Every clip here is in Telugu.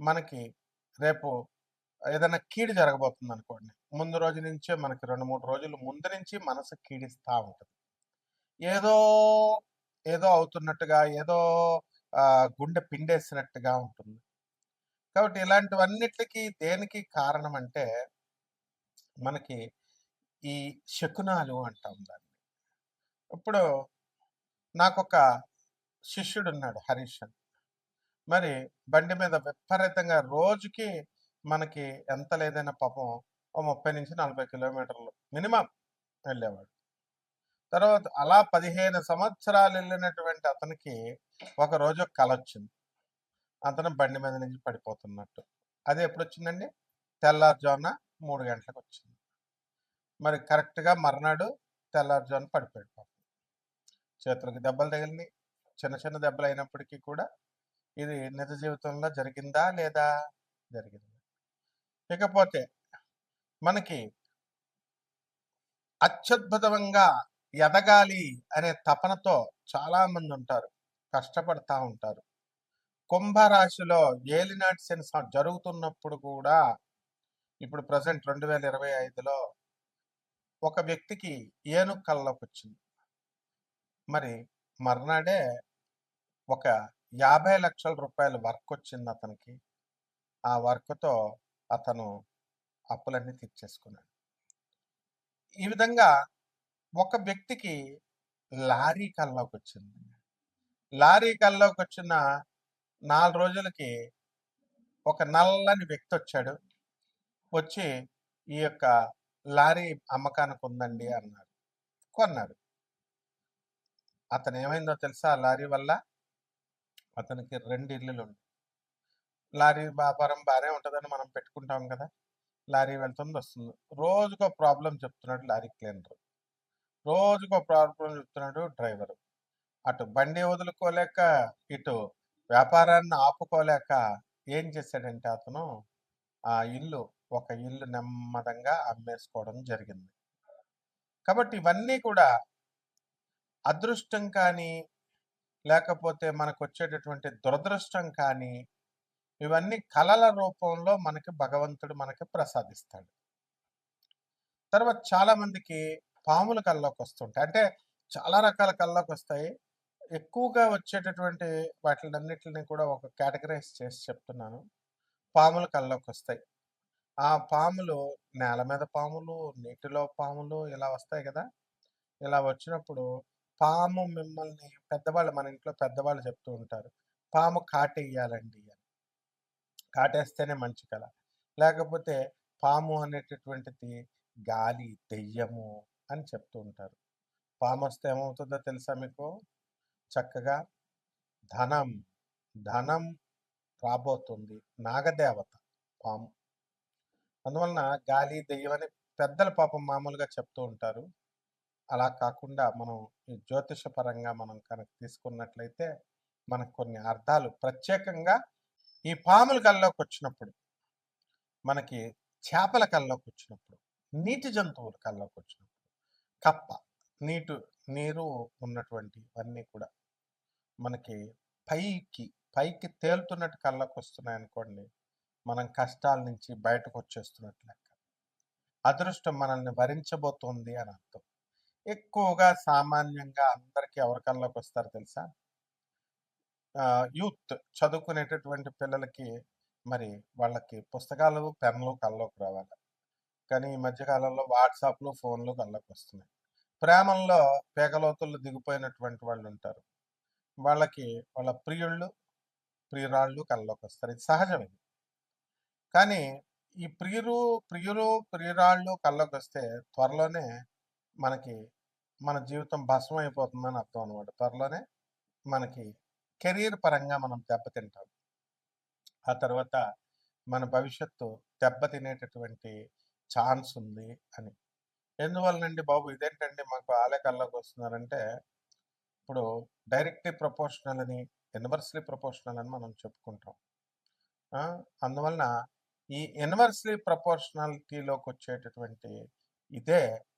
మనకి రేపు ఏదైనా కీడు జరగబోతుందనుకోండి. ముందు రోజు నుంచే మనకి 2, 3 రోజులు ముందు నుంచి మనసు కీడిస్తూ ఉంటుంది ఏదో, ఏదో అవుతున్నట్టుగా, ఏదో గుండె పిండేసినట్టుగా ఉంటుంది. కాబట్టి ఇలాంటివన్నిటికి దేనికి కారణం అంటే మనకి ఈ శకునాలు అంటాం దాన్ని. ఇప్పుడు నాకు ఒక శిష్యుడు ఉన్నాడు హరీష్ అని. మరి బండి మీద విపరీతంగా రోజుకి మనకి ఎంత లేదైనా పాపం ఓ 30-40 కిలోమీటర్లు మినిమం వెళ్ళేవాడు. తర్వాత అలా 15 సంవత్సరాలు వెళ్ళినటువంటి అతనికి ఒకరోజు కల వచ్చింది అతను బండి మీద నుంచి పడిపోతున్నట్టు. అది ఎప్పుడొచ్చిందండి? తెల్లారుజామున 3 గంటలకొచ్చింది. మరి కరెక్ట్‌గా మర్నాడు తెల్లారుజామున పడిపోయాడు పాపం. చేతులకి దెబ్బలు తగిలినాయి చిన్న చిన్న దెబ్బలు అయినప్పటికీ కూడా ఇది నిజ జీవితంలో జరిగిందా? లేదా? జరిగింది. ఇకపోతే మనకి అత్యద్భుతంగా ఎదగాలి అనే తపనతో చాలామంది ఉంటారు కష్టపడతా ఉంటారు. కుంభరాశిలో ఏలినాటి శని జరుగుతున్నప్పుడు కూడా ఇప్పుడు ప్రెసెంట్ రెండు వేల ఇరవై ఐదులో ఒక వ్యక్తికి ఏనుగు కల్లోకొచ్చింది. మరి మర్నాడే ఒక 50,00,000 రూపాయల వర్కొచ్చింది అతనికి. ఆ వర్క్‌తో అతను అప్పులన్నీ తీర్చేసుకున్నాడు. ఈ విధంగా ఒక వ్యక్తికి లారీ కల్లోకి వచ్చింది లారీ కల్లోకొచ్చిన 4 రోజులకి ఒక నల్లని వ్యక్తి వచ్చాడు వచ్చి ఈ యొక్క లారీ అమ్మకానికి ఉందండి అన్నాడు. కొన్నాడు. అతనేమైందో తెలుసా ఆ లారీ వల్ల? అతనికి 2 ఇల్లులుంటాయి. లారీ వ్యాపారం బాగానే ఉంటుందని మనం పెట్టుకుంటాం కదా! లారీ వెళ్తుంది, వస్తుంది. రోజుకో ప్రాబ్లం చెప్తున్నాడు లారీ క్లీనరు. రోజుకో ప్రాబ్లం చెప్తున్నాడు డ్రైవరు. అటు బండి వదులుకోలేక, ఇటు వ్యాపారాన్ని ఆపుకోలేక ఏం చేశాడంటే అతను ఆ ఇల్లు, ఒక ఇల్లు నెమ్మదంగా అమ్మేసుకోవడం జరిగింది. కాబట్టి ఇవన్నీ కూడా అదృష్టం కానీ, లేకపోతే మనకు వచ్చేటటువంటి దురదృష్టం కానీ, ఇవన్నీ కళల రూపంలో మనకి భగవంతుడు మనకి ప్రసాదిస్తాడు. తర్వాత చాలామందికి పాములు కళ్ళలోకి వస్తుంటాయి అంటే చాలా రకాల కల్లోకొస్తాయి. ఎక్కువగా వచ్చేటటువంటి వాటిలన్నిటిని కూడా ఒక కేటగరైజ్ చేసి చెప్తున్నాను. పాములు కళ్ళలోకి వస్తాయి ఆ పాములు నేల మీద పాములు, నీటిలో పాములు ఇలా వస్తాయి కదా ఇలా వచ్చినప్పుడు పాము మిమ్మల్ని పెద్దవాళ్ళు మన ఇంట్లో పెద్దవాళ్ళు చెప్తూ ఉంటారు. పాము కాటేయాలండి అని. కాటేస్తేనే మంచి కల. లేకపోతే పాము అనేటటువంటిది గాలి, దెయ్యము అని చెప్తూ ఉంటారు. పాము వస్తే ఏమవుతుందో తెలుసా మీకు? చక్కగా ధనం, ధనం రాబోతుంది. నాగదేవత పాము. అందువలన గాలి, దెయ్యం అని పెద్దలు పాపం మామూలుగా చెప్తూ ఉంటారు. అలా కాకుండా మనం ఈ మనం కనుక తీసుకున్నట్లయితే మనకు కొన్ని అర్థాలు ప్రత్యేకంగా ఈ పాముల కల్లోకొచ్చినప్పుడు, మనకి చేపల కల్లోకొచ్చినప్పుడు, నీటి జంతువుల కల్లోకొచ్చినప్పుడు, కప్ప, నీటు నీరు ఉన్నటువంటివన్నీ కూడా మనకి పైకి, పైకి తేలుతున్నట్టు కల్లోకొస్తున్నాయనుకోండి, మనం కష్టాల నుంచి బయటకొచ్చేస్తున్నట్లు లెక్క. అదృష్టం మనల్ని వరించబోతోంది అని అర్థం. ఎక్కువగా సామాన్యంగా అందరికీ ఎవరి కల్లోకొస్తారు తెలుసా? యూత్ చదువుకునేటటువంటి పిల్లలకి మరి వాళ్ళకి పుస్తకాలు, పెన్లు కల్లోకి రావాలి. కానీ ఈ మధ్యకాలంలో వాట్సాప్‌లు, ఫోన్‌లు కల్లోకి వస్తున్నాయి. ప్రేమల్లో పేకలోతుల్లో దిగిపోయినటువంటి వాళ్ళు ఉంటారు వాళ్ళకి వాళ్ళ ప్రియుళ్ళు, ప్రియురాళ్ళు కల్లోకొస్తారు. ఇది సహజమే కానీ ఈ ప్రియులు, ప్రియులు, ప్రియురాళ్ళు కల్లోకొస్తే త్వరలోనే మనకి మన జీవితం భస్మం అయిపోతుందని అర్థం అనమాట. త్వరలోనే మనకి కెరీర్ పరంగా మనం దెబ్బతింటాం. ఆ తర్వాత మన భవిష్యత్తు దెబ్బతినేటటువంటి ఛాన్స్ ఉంది అని. ఎందువలనండి బాబు ఇదేంటండి మాకు ఆలయకల్లోకి వస్తున్నారంటే ఇప్పుడు డైరెక్ట్‌లీ ప్రపోర్షనల్ అని, ఇన్వర్స్‌లీ ప్రపోర్షనల్ అని మనం చెప్పుకుంటాం. అందువలన ఈ ఇన్వర్స్‌లీ ప్రపోర్షనాలిటీలోకొచ్చేటటువంటి ఇదే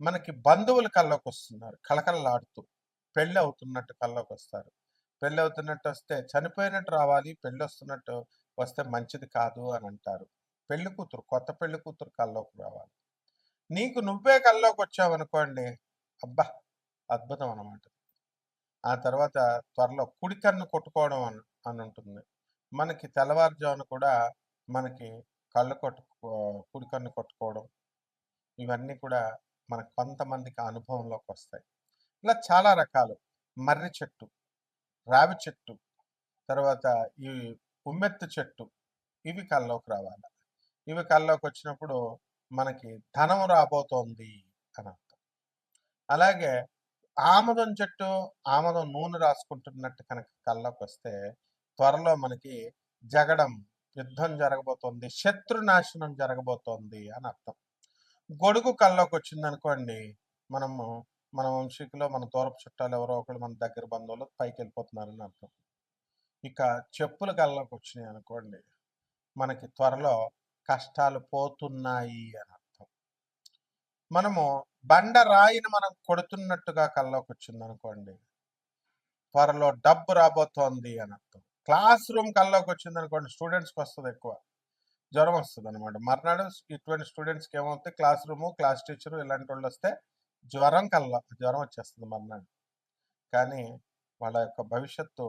మనకి బంధువులు కల్లోకొస్తున్నారు. కళకళలాడుతూ. పెళ్ళి అవుతున్నట్టు పెళ్ళవుతున్నట్టొస్తే చనిపోయినట్టు రావాలి. పెళ్ళొస్తున్నట్టు వస్తే మంచిది కాదు అనంటారు. పెళ్ళి కూతురు, కొత్త పెళ్ళి కూతురు కల్లోకి రావాలి. నీకు నువ్వే కల్లోకొచ్చావనుకోండి. అబ్బా! అద్భుతం అనమాట ఆ తర్వాత త్వరలో కుడి కన్ను కొట్టుకోవడం అని ఉంటుంది మనకి తెల్లవారుజామున కూడా మనకి కళ్ళు కొట్టుకో కుడి కన్ను కొట్టుకోవడం. ఇవన్నీ కూడా మనకు కొంతమందికి అనుభవంలోకి వస్తాయి ఇలా చాలా రకాలు. మర్రి చెట్టు, రావి చెట్టు, తర్వాత ఈ ఉమ్మెత్తు చెట్టు ఇవి కళ్ళలోకి రావాలి. ఇవి కళ్ళలోకి వచ్చినప్పుడు మనకి ధనం రాబోతోంది అని అర్థం. అలాగే ఆమదం చెట్టు, ఆమదం నూనె రాసుకుంటున్నట్టు కనుక కళ్ళలోకి వస్తే త్వరలో మనకి జగడం, యుద్ధం జరగబోతోంది. శత్రునాశనం జరగబోతోంది అని అర్థం. గొడుగు కళ్ళలోకి వచ్చింది అనుకోండి మనము మన వంశీకులో మన దూరపు చుట్టాలు ఎవరో ఒకళ్ళు మన దగ్గర బంధువులు పైకి వెళ్ళిపోతున్నారని అర్థం. ఇక చెప్పులు కల్లోకొచ్చినాయి అనుకోండి. మనకి త్వరలో కష్టాలు పోతున్నాయి అని అర్థం. మనము బండ రాయిని మనం కొడుతున్నట్టుగా కళ్ళలోకి వచ్చింది అనుకోండి త్వరలో డబ్బు రాబోతోంది అని అర్థం. క్లాస్ రూమ్ కళ్ళలోకి వచ్చింది అనుకోండి స్టూడెంట్స్కి వస్తుంది ఎక్కువ. జ్వరం వస్తుంది అనమాట మర్నాడు ఇటువంటి స్టూడెంట్స్‌కి ఏమవుతుంది క్లాస్ రూము, క్లాస్ టీచరు ఇలాంటి వాళ్ళు వస్తే జ్వరం కల్లా జ్వరం వచ్చేస్తుంది మర్నాడు. కానీ వాళ్ళ యొక్క భవిష్యత్తు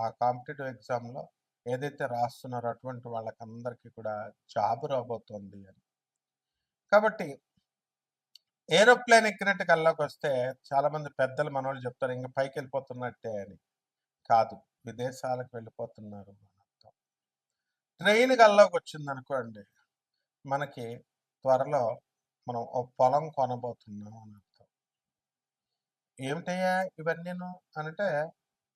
ఆ కాంపిటీటివ్ ఎగ్జామ్‌లో ఏదైతే రాస్తున్నారో అటువంటి వాళ్ళకందరికీ కూడా జాబ్ రాబోతోంది అని. కాబట్టి ఏరోప్లేన్ ఎక్కినట్టు కల్లోకొస్తే చాలామంది పెద్దలు మనోళ్ళు చెప్తారు ఇంక పైకెళ్ళిపోతున్నట్టే అని. కాదు. విదేశాలకు వెళ్ళిపోతున్నారు ట్రైన్ గల్లోకి వచ్చింది అనుకోండి మనకి త్వరలో మనం ఓ పొలం కొనబోతున్నాం అని అర్థం. ఏమిటయ్యా ఇవన్నీను అంటే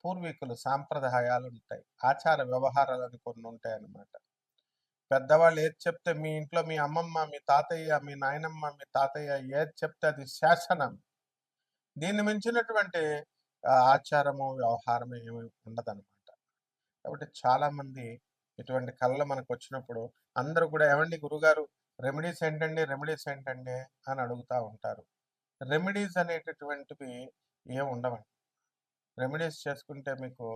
పూర్వీకులు సాంప్రదాయాలు ఉంటాయి ఆచార వ్యవహారాలను కొన్ని ఉంటాయి అన్నమాట పెద్దవాళ్ళు ఏది చెప్తే మీ ఇంట్లో మీ అమ్మమ్మ, మీ తాతయ్య, మీ నాయనమ్మ, మీ తాతయ్య ఏది చెప్తే అది శాసనం. దీన్ని మించినటువంటి ఆచారము, వ్యవహారము ఏమి ఉండదనమాట. కాబట్టి చాలామంది ఇటువంటి కళలు మనకొచ్చినప్పుడు అందరూ కూడా ఏమండి గురుగారు రెమెడీస్ ఏంటండి? రెమెడీస్ ఏంటండి? అని అడుగుతా ఉంటారు. రెమెడీస్ అనేటటువంటివి ఏం ఉండవండి. రెమెడీస్ చేసుకుంటే మీకు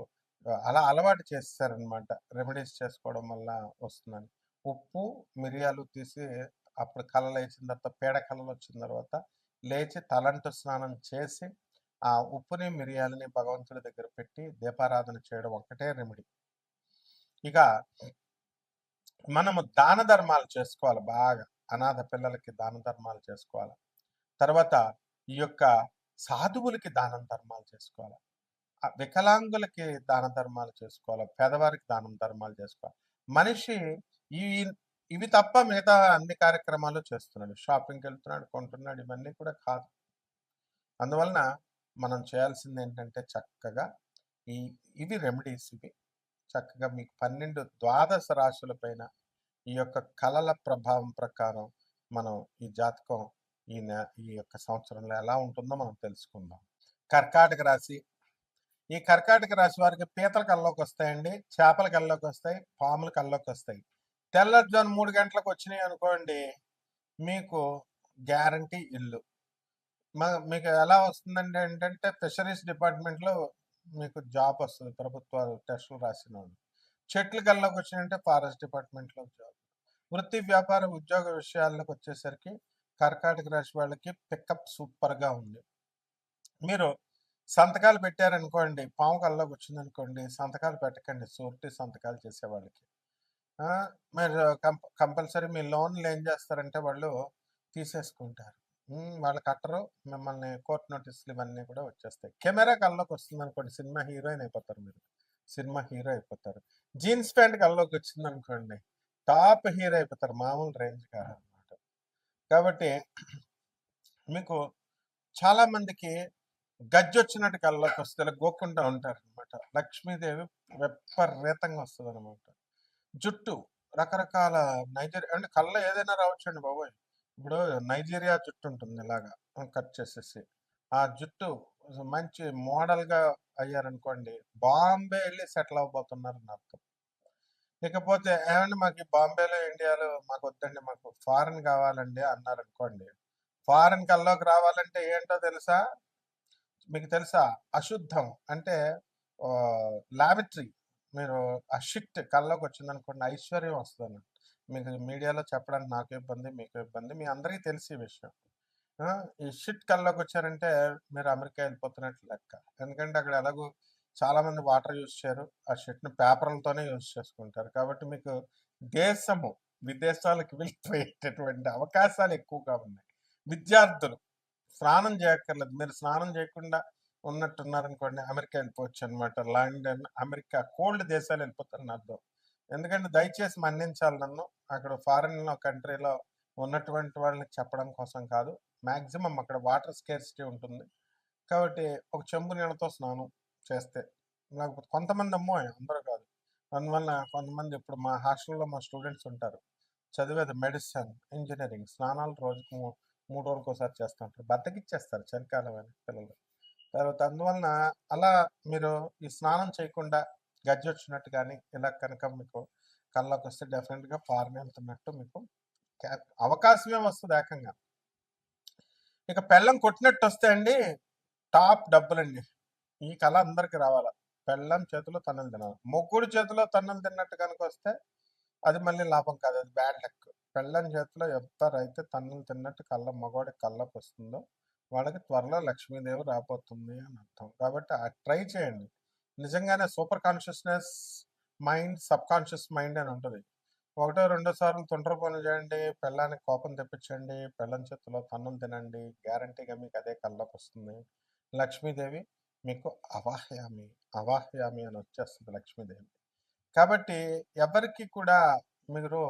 అలా అలవాటు చేస్తారనమాట రెమెడీస్ చేసుకోవడం వల్ల వస్తుందని. ఉప్పు, మిరియాలు తీసి అప్పుడు కలలేచిన తర్వాత పేడ కళ్ళలు వచ్చిన తర్వాత లేచి తలంటు స్నానం చేసి, ఆ ఉప్పుని, మిరియాలని భగవంతుడి దగ్గర పెట్టి దీపారాధన చేయడం ఒక్కటే రెమెడీ. ఇక మనము దాన ధర్మాలు చేసుకోవాలి బాగా. అనాథ పిల్లలకి దాన ధర్మాలు చేసుకోవాలి. తర్వాత ఈ యొక్క సాధువులకి దానం ధర్మాలు చేసుకోవాలి. వికలాంగులకి దాన ధర్మాలు చేసుకోవాలి. పేదవారికి దానం ధర్మాలు చేసుకోవాలి. మనిషి ఈ ఇవి తప్ప మిగతా అన్ని కార్యక్రమాలు చేస్తున్నాడు. షాపింగ్కి వెళ్తున్నాడు కొంటున్నాడు ఇవన్నీ కూడా కాదు. అందువలన మనం చేయాల్సింది ఏంటంటే చక్కగా ఈ ఇవి రెమెడీస్ ఇవి. చక్కగా మీకు 12 ద్వాదశ రాశుల పైన ఈ యొక్క కళల ప్రభావం ప్రకారం మనం ఈ జాతకం ఈ నె ఈ యొక్క సంవత్సరంలో ఎలా ఉంటుందో మనం తెలుసుకుందాం. కర్కాటక రాశి. ఈ కర్కాటక రాశి వారికి పీతల కళ్ళలోకి వస్తాయండి చేపల కళ్ళలోకి వస్తాయి పాముల కళ్ళలోకి వస్తాయి తెల్లవారుజామున 3 గంటలకు వచ్చినాయి అనుకోండి మీకు గ్యారంటీ ఇల్లు. మీకు ఎలా వస్తుందండి ఏంటంటే ఫిషరీస్ డిపార్ట్‌మెంట్‌లో మీకు జాబ్ వస్తుంది ప్రభుత్వ టెస్టులు రాసిన చెట్లు వచ్చినంటే ఫారెస్ట్ డిపార్ట్‌మెంట్‌లో జాబ్. వృత్తి, వ్యాపార, ఉద్యోగ విషయాల్లోకొచ్చేసరికి కర్కాటక రాశి వాళ్ళకి పికప్ సూపర్‌గా ఉంది. మీరు సంతకాలు పెట్టారనుకోండి, పాము కల్లోకొచ్చిందనుకోండి, సంతకాలు పెట్టకండి. షూరిటీ సంతకాలు చేసేవాళ్ళకి. వాళ్ళకి మీరు కంప్ కంపల్సరీ మీ లోన్‌లు ఏం చేస్తారంటే వాళ్ళు తీసేసుకుంటారు. వాళ్ళు కట్టరు. మిమ్మల్ని కోర్ట్ నోటీసులు ఇవన్నీ కూడా వచ్చేస్తాయి. కెమెరా కళ్ళలోకి వస్తుందనుకోండి సినిమా హీరోయిన్ అయిపోతారు మీరు. సినిమా హీరో అయిపోతారు. జీన్స్ ప్యాంట్ కళ్ళలోకి వచ్చిందనుకోండి టాప్ హీరో అయిపోతారు. మామూలు రేంజ్ కాదనమాట. కాబట్టి మీకు చాలా మందికి కళ్ళలోకి కల్లోకొస్తే ఇలా ఉంటారు అనమాట లక్ష్మీదేవి విపరీతంగా అనమాట జుట్టు రకరకాల నైజర్ అంటే కళ్ళలో ఏదైనా రావచ్చు అండి బాబోయ్! ఇప్పుడు నైజీరియా జుట్టు ఉంటుంది ఇలాగా కట్ చేసేసి. ఆ జుట్టు మంచి మోడల్‌గా అయ్యారనుకోండి బాంబే వెళ్ళి సెటిల్ అవ్వబోతున్నారు అర్థం. ఇకపోతే ఏమండి మాకు బాంబేలో, ఇండియాలో మాకు వద్దండి మాకు ఫారెన్ కావాలండి అన్నారనుకోండి. ఫారెన్ కల్లోకి రావాలంటే ఏంటో తెలుసా? మీకు తెలుసా? అశుద్ధం అంటే ఆహ్, మీరు ఆ కల్లోకి వచ్చిందనుకోండి ఐశ్వర్యం వస్తుంది మీకు మీడియాలో చెప్పడానికి నాకు ఇబ్బంది, మీకు ఇబ్బంది. మీ అందరికీ తెలిసి విషయం. ఈ షిట్ కల్లోకొచ్చారంటే మీరు అమెరికా వెళ్ళిపోతున్నట్టు లెక్క. ఎందుకంటే అక్కడ ఎలాగో చాలామంది వాటర్ యూజ్ చేయరు. ఆ షిట్‌ని పేపర్‌లతోనే యూజ్ చేసుకుంటారు. కాబట్టి మీకు దేశము విదేశాలకు వెళ్ళిపోయేటటువంటి అవకాశాలు ఎక్కువగా ఉన్నాయి. విద్యార్థులు స్నానం చేయక్కర్లేదు. మీరు స్నానం చేయకుండా ఉన్నట్టున్నారనుకోండి అమెరికా వెళ్ళిపోవచ్చు అనమాట లండన్, అమెరికా కోల్డ్ దేశాలు ఎళ్ళిపోతారని అర్థం. ఎందుకంటే దయచేసి మన్నించాలి నన్ను. అక్కడ ఫారెన్‌లో కంట్రీలో ఉన్నటువంటి వాళ్ళకి చెప్పడం కోసం కాదు. మ్యాక్సిమం అక్కడ వాటర్ స్కేర్సిటీ ఉంటుంది. కాబట్టి ఒక చెంబు నీళ్ళతో స్నానం చేస్తే లేకపోతే కొంతమంది అమ్మో అందరూ కాదు. అందువల్ల కొంతమంది ఇప్పుడు మా హాస్టల్‌లో మా స్టూడెంట్స్ ఉంటారు. చదివేది మెడిసిన్, ఇంజనీరింగ్ స్నానాలు రోజుకు మూ 3 రోజులకోసారి చేస్తా ఉంటారు. బద్ధకిచ్చేస్తారు చలికాలం అని పిల్లలు. తర్వాత అందువలన అలా మీరు ఈ స్నానం చేయకుండా గజ్జొచ్చినట్టు కానీ ఇలా కనుక మీకు కళ్ళకు వస్తే డెఫినెట్గా ఫారెన్ వెళ్తున్నట్టు మీకు అవకాశమే వస్తుంది ఏకంగా. ఇక బెల్లం కొట్టినట్టు వస్తే అండి టాప్ డబ్బులండి. ఈ కళ అందరికి రావాలి పెళ్ళం చేతిలో తన్నులు తినాలి. ముగ్గురు చేతిలో తన్నులు తిన్నట్టు గనుకొస్తే అది మళ్ళీ లాభం కాదు. అది బ్యాడ్ లక్. పెళ్ళం చేతిలో ఎవరైతే తన్నులు తిన్నట్టు కళ్ళ మగవాడ కళ్ళకు వస్తుందో వాళ్ళకి త్వరలో లక్ష్మీదేవి రాబోతుంది అని అర్థం. కాబట్టి ఆ ట్రై చేయండి. నిజంగానే super consciousness mind, sub conscious mind అని ఉంటుంది ఒకటో రెండో సార్లు తుంటరి పనులు చేయండి. పెళ్ళానికి కోపం తెప్పించండి. పెళ్ళాం చేతిలో తన్నులు తినండి. గ్యారంటీగా మీకు అదే కల్లోకొస్తుంది. లక్ష్మీదేవి మీకు అవాహ్యామి, అవాహ్యామి అని వచ్చేస్తుంది లక్ష్మీదేవి. కాబట్టి ఎవరికి కూడా మీరు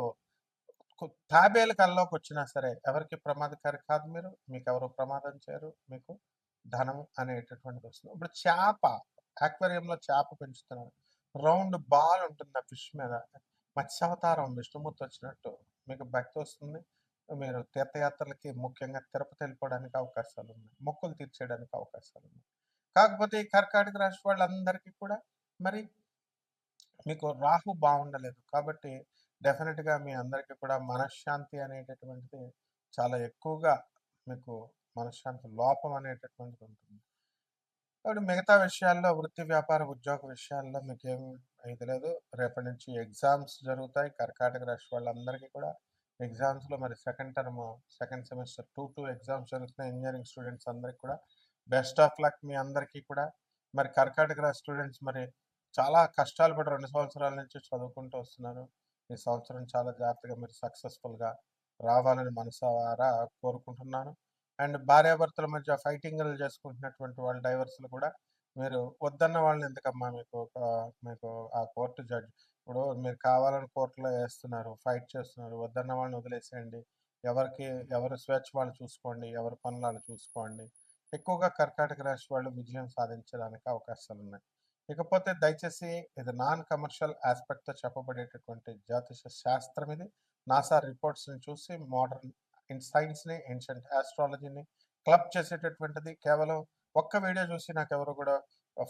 తాబేలు కళ్ళలోకి కల్లోకొచ్చినా సరే ఎవరికి ప్రమాదకారి కాదు మీరు. మీకు ఎవరు ప్రమాదం చేయరు. మీకు ధనం అనేటటువంటిది వస్తుంది. ఇప్పుడు చేప అక్వేరియంలో చేప పెంచుతున్నారు. రౌండ్ బాల్ ఉంటుంది ఆ ఫిష్ మీద. మత్స్యావతారం విష్ణుమూర్తి వచ్చినట్టు మీకు భక్తి వస్తుంది. మీరు తీర్థయాత్రలకి ముఖ్యంగా తిరుపతి వెళ్ళిపోడానికి అవకాశాలు ఉన్నాయి మొక్కులు తీర్చేయడానికి అవకాశాలు ఉన్నాయి కాకపోతే ఈ కర్కాటక రాశి వాళ్ళందరికీ కూడా మరి మీకు రాహు బాగుండలేదు కాబట్టి డెఫినెట్గా మీ అందరికీ కూడా మనశ్శాంతి అనేటటువంటిది చాలా ఎక్కువగా మీకు మనశ్శాంతి లోపం అనేటటువంటిది ఉంటుంది. కాబట్టి మిగతా విషయాల్లో వృత్తి, వ్యాపార, ఉద్యోగ విషయాల్లో మీకేం ఇది లేదు. రేపటి నుంచి ఎగ్జామ్స్ జరుగుతాయి. కర్కాటక రాశి వాళ్ళందరికీ కూడా ఎగ్జామ్స్‌లో మరి second term, second semester 2, 2 exams జరుగుతున్నాయి. ఇంజనీరింగ్ స్టూడెంట్స్ అందరికీ కూడా బెస్ట్ ఆఫ్ లక్ మీ అందరికీ కూడా. మరి కర్కాటక రాశి స్టూడెంట్స్ మరి చాలా కష్టాలు పడి రెండు సంవత్సరాల నుంచి చదువుకుంటూ వస్తున్నారు. ఈ సంవత్సరం చాలా జాగ్రత్తగా మీరు సక్సెస్‌ఫుల్‌గా రావాలని మనసారా కోరుకుంటున్నాను. అండ్ భార్యాభర్తల మధ్య ఫైటింగులు చేసుకుంటున్నటువంటి వాళ్ళు డైవర్స్‌లు కూడా మీరు వద్దన్న వాళ్ళని ఎందుకమ్మా మీకు మీకు ఆ కోర్టు జడ్జ్? ఇప్పుడు మీరు కావాలని కోర్టులో వేస్తున్నారు ఫైట్ చేస్తున్నారు వద్దన్న వాళ్ళని వదిలేసేయండి. ఎవరికి ఎవరు స్వేచ్ఛ వాళ్ళు చూసుకోండి ఎవరి పనులు వాళ్ళు చూసుకోండి. ఎక్కువగా కర్కాటక రాశి వాళ్ళు విజయం సాధించడానికి అవకాశాలు ఉన్నాయి. ఇకపోతే దయచేసి ఇది నాన్ కమర్షియల్ ఆస్పెక్ట్తో చెప్పబడేటటువంటి జ్యోతిష శాస్త్రం ఇది. నాసా రిపోర్ట్స్ని చూసి మోడర్న్ సైన్స్ని ఏన్షియంట్ ఆస్ట్రాలజీని క్లబ్ చేసేటటువంటిది కేవలం ఒక్క వీడియో చూసి నాకు ఎవరు కూడా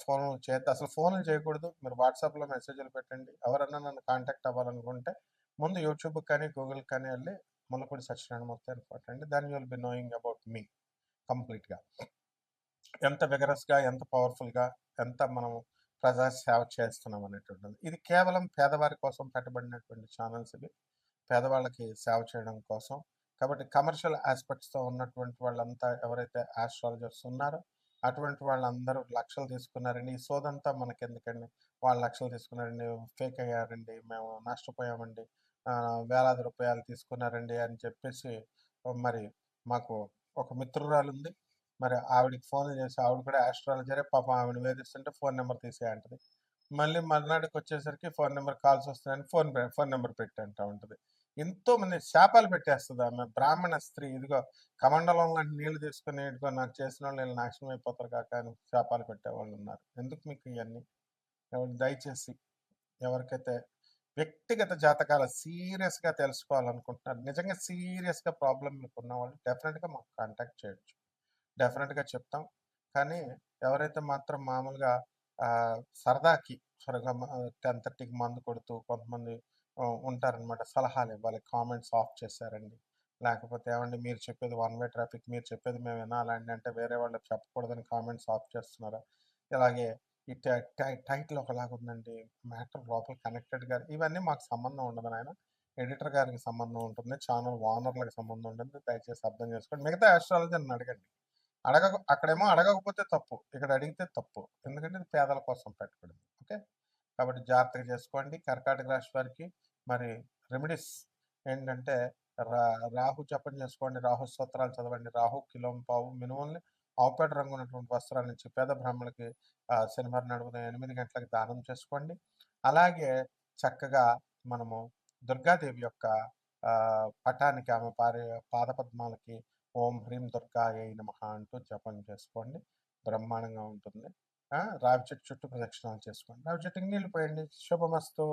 ఫోన్లు చేయొద్దు. అసలు ఫోన్లు చేయకూడదు. మీరు వాట్సాప్లో మెసేజ్లు పెట్టండి. ఎవరన్నా నన్ను కాంటాక్ట్ అవ్వాలనుకుంటే ముందు యూట్యూబ్ కానీ గూగుల్ కానీ వెళ్ళి ములపూడి సత్యనారాయణ మొత్తం అని కొట్టండి. దాని will be knowing about me కంప్లీట్గా. ఎంత విగరస్గా ఎంత పవర్ఫుల్గా ఎంత మనం ప్రజా సేవ చేస్తున్నాం అనేటువంటిది ఇది కేవలం పేదవారి కోసం పెట్టబడినటువంటి ఛానల్స్ ఇవి. పేదవాళ్ళకి సేవ చేయడం కోసం కాబట్టి కమర్షియల్ ఆస్పెక్ట్స్తో ఉన్నటువంటి వాళ్ళంతా ఎవరైతే ఆస్ట్రాలజర్స్ ఉన్నారో అటువంటి వాళ్ళందరూ లక్షలు తీసుకున్నారండి. ఈ సోదంతా మనకి ఎందుకండి వాళ్ళు లక్షలు తీసుకున్నారండి. ఫేక్ అయ్యారండి. మేము నష్టపోయామండి. వేలాది రూపాయలు తీసుకున్నారండి అని చెప్పేసి మరి మాకు ఒక మిత్రురాలు ఉంది మరి ఆవిడకి ఫోన్ చేసి ఆవిడ కూడా ఆస్ట్రాలజరే పాపం ఆవిడ వేధిస్తుంటే ఫోన్ నెంబర్ తీసేయంటది. మళ్ళీ మర్నాడికి వచ్చేసరికి ఫోన్ నెంబర్ కాల్స్ వస్తున్నాయని ఫోన్ పె- ఫోన్ నెంబర్ పెట్టి ఉంటుంది. ఎంతో మంది శాపాలు పెట్టేస్తుంది ఆమె. బ్రాహ్మణ స్త్రీ. ఇదిగో కమండలం లాంటి నీళ్ళు తీసుకుని ఇదిగో నాకు చేసిన వాళ్ళు వీళ్ళు నాశనం అయిపోతారు కాక అని శాపాలు పెట్టేవాళ్ళు ఉన్నారు. ఎందుకు మీకు ఇవన్నీ ఎవరు దయచేసి ఎవరికైతే వ్యక్తిగత జాతకాలు సీరియస్గా తెలుసుకోవాలనుకుంటున్నారు నిజంగా సీరియస్గా ప్రాబ్లం మీకు ఉన్న వాళ్ళు డెఫినెట్గా మాకు కాంటాక్ట్ చేయొచ్చు. డెఫినెట్గా చెప్తాం. కానీ ఎవరైతే మాత్రం మామూలుగా ఆ, సరదాకి సరగా టెన్ థర్టీకి మందు కొడుతూ కొంతమంది ఉంటారనమాట సలహాలు ఇవ్వాలి. కామెంట్స్ ఆఫ్ చేశారండి. లేకపోతే ఏమండి మీరు చెప్పేది వన్ వే ట్రాఫిక్ మీరు చెప్పేది మేము వినాలండి అంటే వేరే వాళ్ళకి చెప్పకూడదని కామెంట్స్ ఆఫ్ చేస్తున్నారా? ఇలాగే ఈ టై- టై- టైటిల్ ఒకలాగా ఉందండి. మ్యాటర్ లోపల కనెక్టెడ్ గారు ఇవన్నీ మాకు సంబంధం ఉండదు ఆయన ఎడిటర్ గారికి సంబంధం ఉంటుంది. ఛానల్ ఓనర్లకు సంబంధం ఉంటుంది. దయచేసి అర్థం చేసుకోండి. మిగతా ఆస్ట్రాలజీ నన్ను అడగండి. అడగ అక్కడేమో అడగకపోతే తప్పు. ఇక్కడ అడిగితే తప్పు. ఎందుకంటే ఇది పేదల కోసం పెట్టుకోండి ఓకే? కాబట్టి జాగ్రత్తగా చేసుకోండి. కర్కాటక రాశి వారికి మరి రెమెడీస్ ఏంటంటే రా రాహు జపం చేసుకోండి. రాహు స్తోత్రాలు చదవండి. రాహు కిలోం పావు మినుమల్ని ఆవుపేట రంగు ఉన్నటువంటి వస్త్రాలు నుంచి పేద బ్రాహ్మణులకి శనివారం నాడు ఎనిమిది గంటలకు దానం చేసుకోండి. అలాగే చక్కగా మనము దుర్గాదేవి యొక్క పటానికి ఆమె పారే పాదపద్మాలకి ఓం హ్రీం దుర్గాయ నమ అంటూ జపం చేసుకోండి. బ్రహ్మాండంగా ఉంటుంది. రావి చెట్టు చుట్టూ ప్రదక్షిణాలు చేసుకోండి రావి చెట్టుకి నీళ్ళు పోయండి. శుభమస్తు.